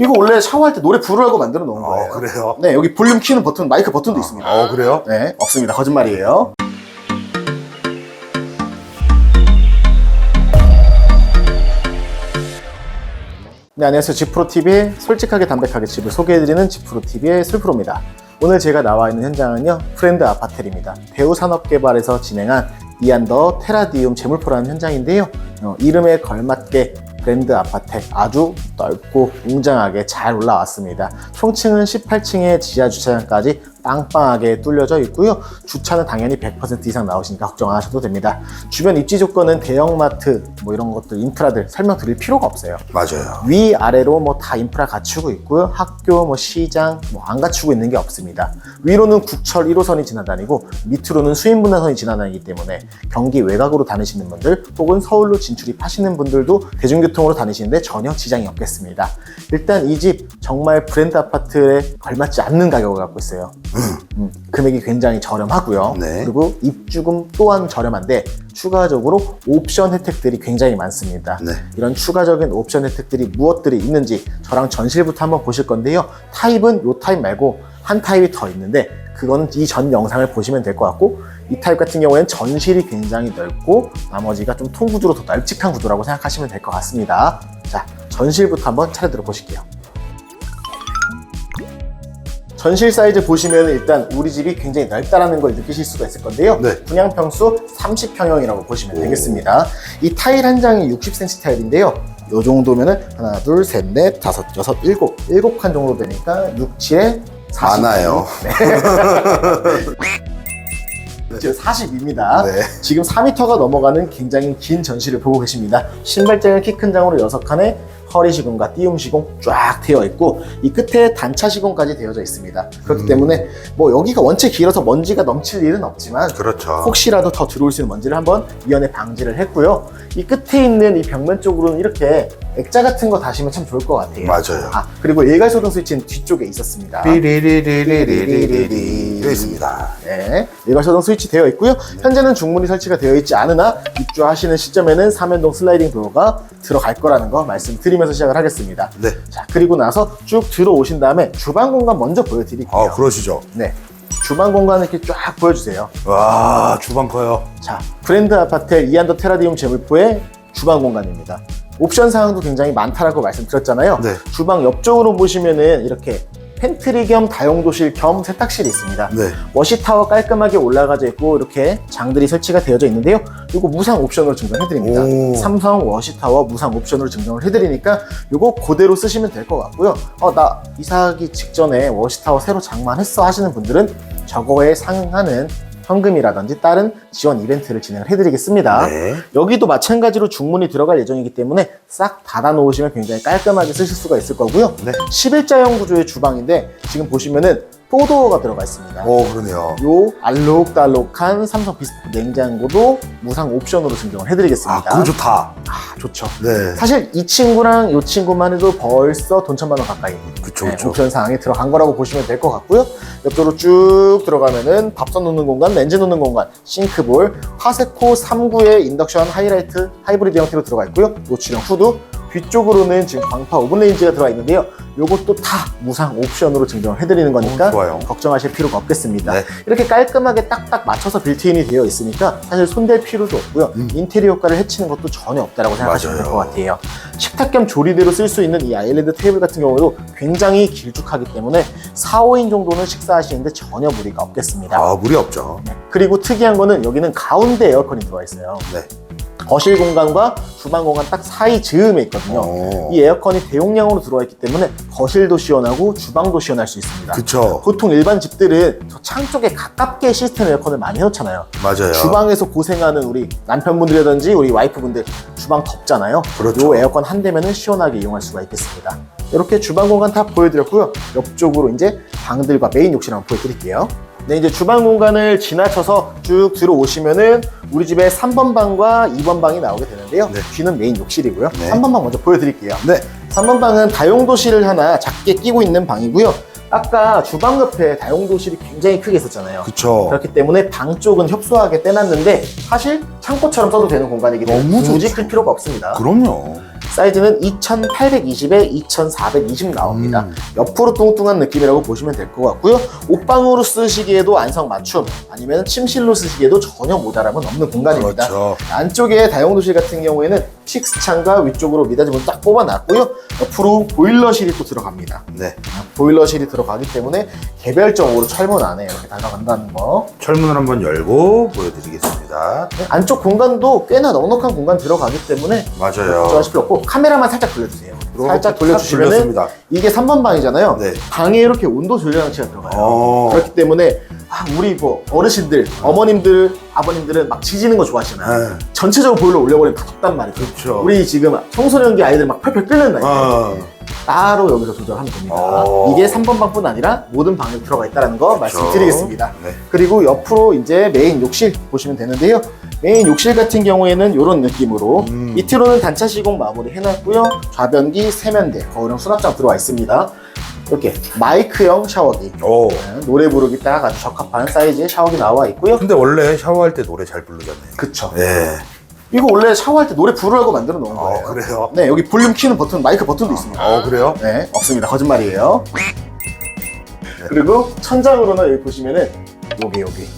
이거 원래 샤워할 때 노래 부르라고 만들어 놓은 거예요. 어, 그래요? 네, 여기 볼륨 키는 버튼, 마이크 버튼도 있습니다. 어, 그래요? 네, 없습니다. 거짓말이에요. 네, 안녕하세요. 지프로TV의 솔직하게 담백하게 집을 소개해드리는 지프로TV의 술프로입니다. 오늘 제가 나와 있는 현장은요, 프렌드 아파텔입니다. 대우산업개발에서 진행한 이안더 테라디움 재물포라는 현장인데요. 어, 이름에 걸맞게 브랜드 아파트 아주 넓고 웅장하게 잘 올라왔습니다. 총층은 18층에 지하 주차장까지 빵빵하게 뚫려져 있고요. 주차는 당연히 100% 이상 나오시니까 걱정 안 하셔도 됩니다. 주변 입지 조건은 대형마트 뭐 이런 것들 인프라들 설명드릴 필요가 없어요. 맞아요. 위 아래로 뭐 다 인프라 갖추고 있고요. 학교, 뭐 시장 뭐 안 갖추고 있는 게 없습니다. 위로는 국철 1호선이 지나다니고 밑으로는 수인분당선이 지나다니기 때문에 경기 외곽으로 다니시는 분들 혹은 서울로 진출입하시는 분들도 대중교통으로 다니시는데 전혀 지장이 없겠습니다. 일단 이 집 정말 브랜드 아파트에 걸맞지 않는 가격을 갖고 있어요. 음, 금액이 굉장히 저렴하고요. 네. 그리고 입주금 또한 저렴한데 추가적으로 옵션 혜택들이 굉장히 많습니다. 네. 이런 추가적인 옵션 혜택들이 무엇들이 있는지 저랑 전실부터 한번 보실 건데요. 타입은 요 타입 말고 한 타입이 더 있는데 그거는 이전 영상을 보시면 될 것 같고 이 타입 같은 경우에는 전실이 굉장히 넓고 나머지가 좀 통구조로 더 널찍한 구조라고 생각하시면 될 것 같습니다. 자, 전실부터 한번 차례대로 보실게요. 전실 사이즈 보시면 일단 우리 집이 굉장히 넓다라는 걸 느끼실 수가 있을 건데요. 네. 분양 평수 30평형이라고 보시면 되겠습니다. 이 타일 한 장이 60cm 타일인데요. 요 정도면은 하나, 둘, 셋, 넷, 다섯, 여섯, 일곱, 일곱 칸 정도 되니까 6, 7에 40. 많아요. 지금 40입니다. 네. 지금 4m가 넘어가는 굉장히 긴 전시를 보고 계십니다. 신발장은 키큰 장으로 6칸에 허리 시공과 띄움 시공 쫙 되어 있고 이 끝에 단차 시공까지 되어져 있습니다. 음. 그렇기 때문에 뭐 여기가 원체 길어서 먼지가 넘칠 일은 없지만 그렇죠. 혹시라도 더 들어올 수 있는 먼지를 한번 위원에 방지를 했고요. 이 끝에 있는 이 벽면 쪽으로는 이렇게 액자 같은 거 다시면 참 좋을 것 같아요. 맞아요. 아 그리고 일괄 소등 스위치는 뒤쪽에 있었습니다. 삐리리리리리리리 되어 있습니다. 네, 일괄 소등 스위치 되어 있고요. 현재는 중문이 설치가 되어 있지 않으나 입주하시는 시점에는 삼연동 슬라이딩 도어가 들어갈 거라는 거 말씀드리면서 시작을 하겠습니다. 네. 자 그리고 나서 쭉 들어오신 다음에 주방 공간 먼저 보여드릴게요. 아, 그러시죠. 네, 주방 공간 이렇게 쫙 보여주세요. 와, 주방 커요. 자, 브랜드 아파트 이안더 테라디움 재물포의 주방 공간입니다. 옵션 사항도 굉장히 많다라고 말씀드렸잖아요. 네. 주방 옆쪽으로 보시면은 이렇게 팬트리 겸 다용도실 겸 세탁실이 있습니다. 네. 워시타워 깔끔하게 올라가져 있고 이렇게 장들이 설치가 되어져 있는데요. 이거 무상 옵션으로 증정해드립니다. 오. 삼성 워시타워 무상 옵션으로 증정을 해드리니까 이거 그대로 쓰시면 될 것 같고요. 어, 나 이사하기 직전에 워시타워 새로 장만했어 하시는 분들은 저거에 상응하는 현금이라든지 다른 지원 이벤트를 진행을 해드리겠습니다. 네. 여기도 마찬가지로 중문이 들어갈 예정이기 때문에 싹 닫아 놓으시면 굉장히 깔끔하게 쓰실 수가 있을 거고요. 네. 11자형 구조의 주방인데 지금 보시면은 포도어가 들어가 있습니다. 오, 그러네요. 요 알록달록한 삼성 비스포크 냉장고도 무상 옵션으로 증정을 아, 해드리겠습니다. 그거 좋다. 아, 좋죠. 네. 사실 이 친구랑 이 친구만 해도 벌써 돈 천만 원 가까이 그쵸, 네, 그쵸. 옵션 사항에 들어간 거라고 보시면 될 것 같고요. 옆으로 쭉 들어가면은 밥솥 놓는 공간, 렌즈 놓는 공간, 싱크볼, 파세코 3구의 인덕션 하이라이트 하이브리드 형태로 들어가 있고요. 노출형 후드, 뒤쪽으로는 지금 광파 오븐 레인지가 들어가 있는데요. 요것도 다 무상 옵션으로 증정을 해드리는 거니까 오, 좋아요. 걱정하실 필요가 없겠습니다. 네. 이렇게 깔끔하게 딱딱 맞춰서 빌트인이 되어 있으니까 사실 손댈 필요도 없고요. 인테리어 효과를 해치는 것도 전혀 없다라고 생각하시면 될 음. 것 같아요. 식탁 겸 조리대로 쓸 수 있는 이 아일랜드 테이블 같은 경우도 굉장히 길쭉하기 때문에 4, 5인 정도는 식사하시는데 전혀 무리가 없겠습니다. 아, 무리 없죠. 그리고 특이한 거는 여기는 가운데 에어컨이 들어와 있어요. 네. 거실 공간과 주방 공간 딱 사이 즈음에 있거든요. 오. 이 에어컨이 대용량으로 들어와 있기 때문에 거실도 시원하고 주방도 시원할 수 있습니다. 그쵸. 보통 일반 집들은 저 창 쪽에 가깝게 시스템 에어컨을 많이 해놓잖아요. 맞아요. 주방에서 고생하는 우리 남편분들이라든지 우리 와이프분들 주방 덥잖아요. 그렇죠. 요 에어컨 한 대면은 시원하게 이용할 수가 있겠습니다. 이렇게 주방 공간 다 보여드렸고요. 옆쪽으로 이제 방들과 메인 욕실 한번 보여드릴게요. 네, 이제 주방 공간을 지나쳐서 쭉 들어오시면은 우리 집에 3번 방과 2번 방이 나오게 되는데요. 네. 뒤는 메인 욕실이고요. 네. 3번 방 먼저 보여드릴게요. 네. 3번 방은 다용도실을 하나 작게 끼고 있는 방이고요. 아까 주방 옆에 다용도실이 굉장히 크게 있었잖아요. 그쵸. 그렇기 때문에 방 쪽은 협소하게 떼놨는데 사실 창고처럼 써도 되는 공간이기 때문에 너무 굳이 좋죠. 클 필요가 없습니다. 그럼요. 사이즈는 2820에 2420 나옵니다. 음. 옆으로 뚱뚱한 느낌이라고 보시면 될 것 같고요. 옷방으로 쓰시기에도 안성맞춤 아니면 침실로 쓰시기에도 전혀 모자람은 없는 공간입니다. 그렇죠. 안쪽에 다용도실 같은 경우에는 식스창과 위쪽으로 미닫이문 딱 뽑아놨고요. 옆으로 보일러실이 또 들어갑니다. 네. 보일러실이 들어가기 때문에 개별적으로 철문 안에 이렇게 들어간다는 거. 철문을 한번 열고 보여드리겠습니다. 안쪽 공간도 꽤나 넉넉한 공간 들어가기 때문에 맞아요. 걱정하실 필요 없고 카메라만 살짝 돌려주세요. 살짝 돌려주시면. 이게 3번 방이잖아요. 네. 방에 이렇게 온도 조절 장치가 들어가요. 어. 그렇기 때문에 아, 우리 뭐 어르신들, 어머님들, 아버님들은 막 지지는 거 좋아하시잖아요. 네. 전체적으로 보일러 올려버리면 다 덥단 말이죠. 그렇죠. 우리 지금 청소년기 아이들 막 펄펄 끓는다. 어. 따로 여기서 조절하면 됩니다. 어. 이게 3번 방뿐 아니라 모든 방에 들어가 있다는 거 그렇죠. 말씀드리겠습니다. 네. 그리고 옆으로 이제 메인 욕실 보시면 되는데요. 메인 욕실 같은 경우에는 이런 느낌으로 음. 밑으로는 단차 시공 마무리 해놨고요. 좌변기, 세면대, 거울형 수납장 들어와 있습니다. 이렇게 마이크형 샤워기. 오. 네, 노래 부르기 딱 아주 적합한 사이즈의 샤워기 나와 있고요. 근데 원래 샤워할 때 노래 잘 부르잖아요. 그쵸. 네. 이거 원래 샤워할 때 노래 부르라고 만들어 놓은 거예요. 어, 그래요? 네, 여기 볼륨 키는 버튼, 마이크 버튼도 있습니다. 어, 그래요? 네, 없습니다. 거짓말이에요. 그리고 천장으로는 여기 보시면은 여기 여기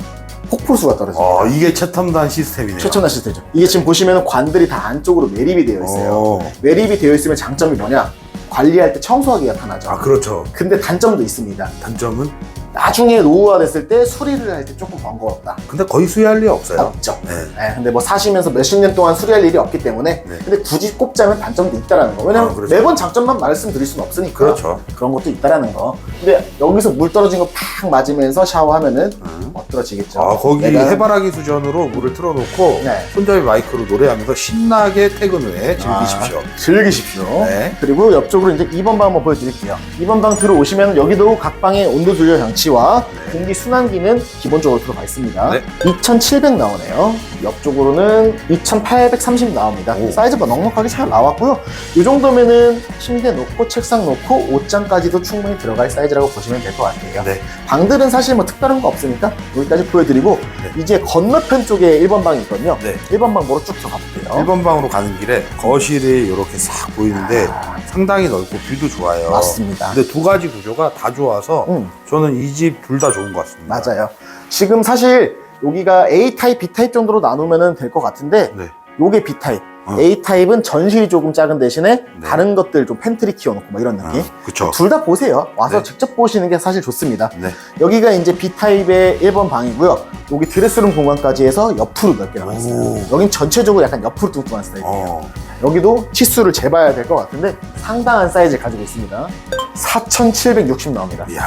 폭포수가 떨어집니다. 어, 이게 최첨단 시스템이네요. 최첨단 시스템이죠. 이게 지금 보시면은 관들이 다 안쪽으로 매립이 되어 있어요. 어. 매립이 되어 있으면 장점이 뭐냐? 관리할 때 청소하기가 편하죠. 아, 그렇죠. 근데 단점도 있습니다. 단점은? 나중에 노후화 됐을 때 수리를 할 때 조금 번거롭다. 근데 거의 수리할 리 없어요. 없죠. 네. 네, 근데 뭐 사시면서 몇십 년 동안 수리할 일이 없기 때문에 네. 근데 굳이 꼽자면 단점도 있다라는 거. 왜냐면 아, 그렇죠. 매번 장점만 말씀드릴 수는 없으니까. 그렇죠. 그런 것도 있다라는 거. 근데 여기서 물 떨어진 거 팍 맞으면서 샤워하면은 음. 엎드러지겠죠. 아, 거기 내가- 해바라기 수전으로 물을 틀어놓고 네. 손잡이 마이크로 노래하면서 신나게 퇴근 후에 즐기십시오. 아, 즐기십시오. 네. 그리고 옆쪽으로 이제 2번 방 한번 보여드릴게요. 2번 방 들어오시면 여기도 각 방의 온도 조절 장치 와 공기 순환기는 기본적으로 들어가 있습니다. 네. 2,700 나오네요. 옆쪽으로는 2,830 나옵니다. 오. 사이즈가 넉넉하게 잘 나왔고요. 이 정도면은 침대 놓고 책상 놓고 옷장까지도 충분히 들어갈 사이즈라고 보시면 될 것 같아요. 네. 방들은 사실 뭐 특별한 거 없으니까 여기까지 보여드리고 네. 이제 건너편 쪽에 1번 방이 있거든요. 네. 1번 방 뭐로 쭉 들어가 볼게요. 1번 방으로 가는 길에 거실이 이렇게 싹 보이는데 아. 상당히 넓고 뷰도 좋아요. 맞습니다. 근데 두 가지 구조가 다 좋아서 음. 저는 이 집 둘 다 좋은 것 같습니다. 맞아요. 지금 사실 여기가 A 타입, B 타입 정도로 나누면 될 것 같은데 네. 요게 B 타입. 어. A 타입은 전실이 조금 작은 대신에 네. 다른 것들 좀 팬트리 키워놓고 뭐 이런 느낌. 그렇죠. 둘다 보세요. 와서 네. 직접 보시는 게 사실 좋습니다. 네. 여기가 이제 B 타입의 1번 방이고요. 여기 드레스룸 공간까지 해서 옆으로 넓게 나와 있어요. 오. 여긴 전체적으로 약간 옆으로 뚱뚱한 스타일이에요. 어. 여기도 치수를 재봐야 될 것 같은데 상당한 사이즈를 가지고 있습니다. 4,760 나옵니다. 이야.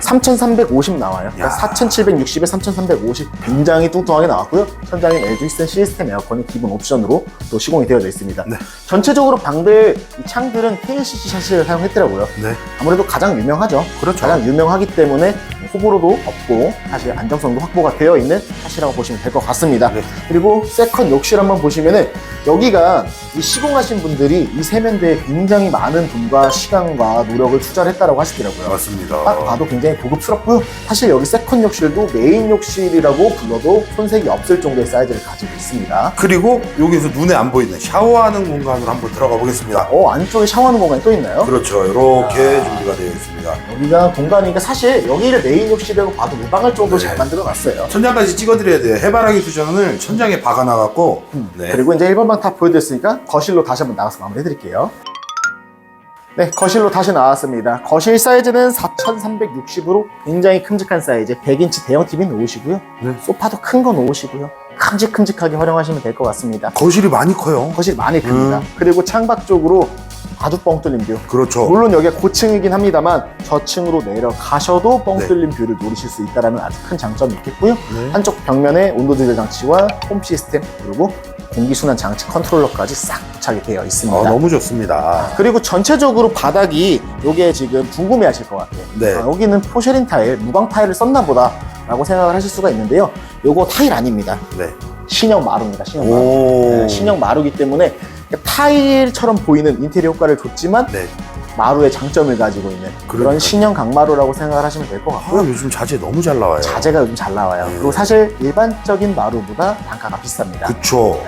3,350 나와요. 그러니까 야. 4,760에 3,350 굉장히 뚱뚱하게 나왔고요. 천장에 LG 시스템 에어컨이 기본 옵션으로 또 시공이 되어져 있습니다. 네. 전체적으로 방들 이 창들은 KLCC 샤시를 사용했더라고요. 네. 아무래도 가장 유명하죠. 그렇죠. 가장 유명하기 때문에 호불호도 없고 사실 안정성도 확보가 되어 있는 샤시라고 보시면 될 것 같습니다. 네. 그리고 세컨 욕실 한번 보시면은 여기가 이 시공하신 분들이 이 세면대에 굉장히 많은 돈과 시간과 노력을 투자를 했다고 하시더라고요. 맞습니다. 딱 봐도 굉장히 고급스럽고요. 사실 여기 세컨 욕실도 메인 욕실이라고 불러도 손색이 없을 정도의 사이즈를 가지고 있습니다. 그리고 여기서 눈에 안 보이는 샤워하는 공간으로 한번 들어가 보겠습니다. 어, 안쪽에 샤워하는 공간이 또 있나요? 그렇죠. 이렇게 준비가 되어 있습니다. 여기가 공간이니까 사실 여기를 메인 욕실이라고 봐도 무방할 정도로 네. 잘 만들어 놨어요. 천장까지 찍어드려야 돼요. 해바라기 수전을 천장에 박아놔갖고. 네. 그리고 이제 1번 방다 보여드렸으니까 거실로 다시 한번 나가서 마무리 해드릴게요. 네, 거실로 다시 나왔습니다. 거실 사이즈는 4,360으로 굉장히 큼직한 사이즈. 100인치 대형 TV 놓으시고요. 네. 소파도 큰 거 놓으시고요. 큼직큼직하게 활용하시면 될 것 같습니다. 거실이 많이 커요. 거실 많이 큽니다. 음. 그리고 창밖 쪽으로 아주 뻥 뚫린 뷰. 그렇죠. 물론 여기가 고층이긴 합니다만 저층으로 내려가셔도 뻥 네. 뚫린 뷰를 노리실 수 있다는 아주 큰 장점이 있겠고요. 네. 한쪽 벽면에 온도 조절 장치와 홈 시스템 그리고 공기순환 장치 컨트롤러까지 싹 부착이 되어 있습니다. 어, 너무 좋습니다. 그리고 전체적으로 바닥이 요게 지금 궁금해하실 것 같아요. 네. 아, 여기는 포쉐린 타일, 무광 타일을 썼나 보다라고 생각을 하실 수가 있는데요. 요거 타일 아닙니다. 네. 신형 마루입니다. 신형 마루. 오. 네, 신형 마루기 때문에 타일처럼 보이는 인테리어 효과를 줬지만 네. 마루의 장점을 가지고 있는 그런 그러니까요. 신형 강마루라고 생각을 하시면 될것 아, 같고요. 요즘 자재 너무 잘 나와요. 자재가 요즘 잘 나와요. 네. 그리고 사실 일반적인 마루보다 단가가 비쌉니다. 그쵸.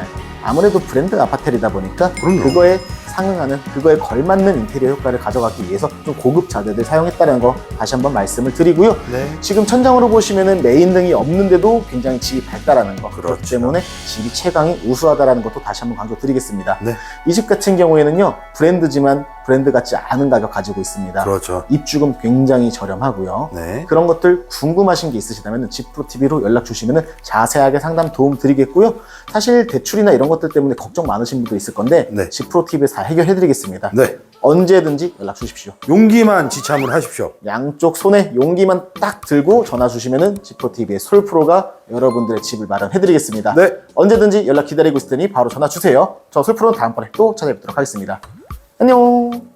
아무래도 브랜드 아파텔이다 보니까 그럼요. 그거에 상응하는 그거에 걸맞는 인테리어 효과를 가져가기 위해서 좀 고급 자재들 사용했다는 거 다시 한번 말씀을 드리고요. 네. 지금 천장으로 보시면은 메인 등이 없는데도 굉장히 집이 밝다라는 거. 그렇기 그렇죠. 때문에 집이 최강이 우수하다라는 것도 다시 한번 강조드리겠습니다. 네. 이 집 같은 경우에는요, 브랜드지만 브랜드 같지 않은 가격 가지고 있습니다. 그렇죠. 입주금 굉장히 저렴하고요. 네. 그런 것들 궁금하신 게 있으시다면 집프로TV로 연락 주시면 자세하게 상담 도움 드리겠고요. 사실 대출이나 이런 것들 때문에 걱정 많으신 분도 있을 건데 네. 집프로TV에서 다 해결해 드리겠습니다. 네. 언제든지 연락 주십시오. 용기만 지참을 하십시오. 양쪽 손에 용기만 딱 들고 전화 주시면은 지프로TV의 솔프로가 여러분들의 집을 마련해 드리겠습니다. 네. 언제든지 연락 기다리고 있을 테니 바로 전화 주세요. 저 솔프로는 다음번에 또 찾아뵙도록 하겠습니다. 안녕.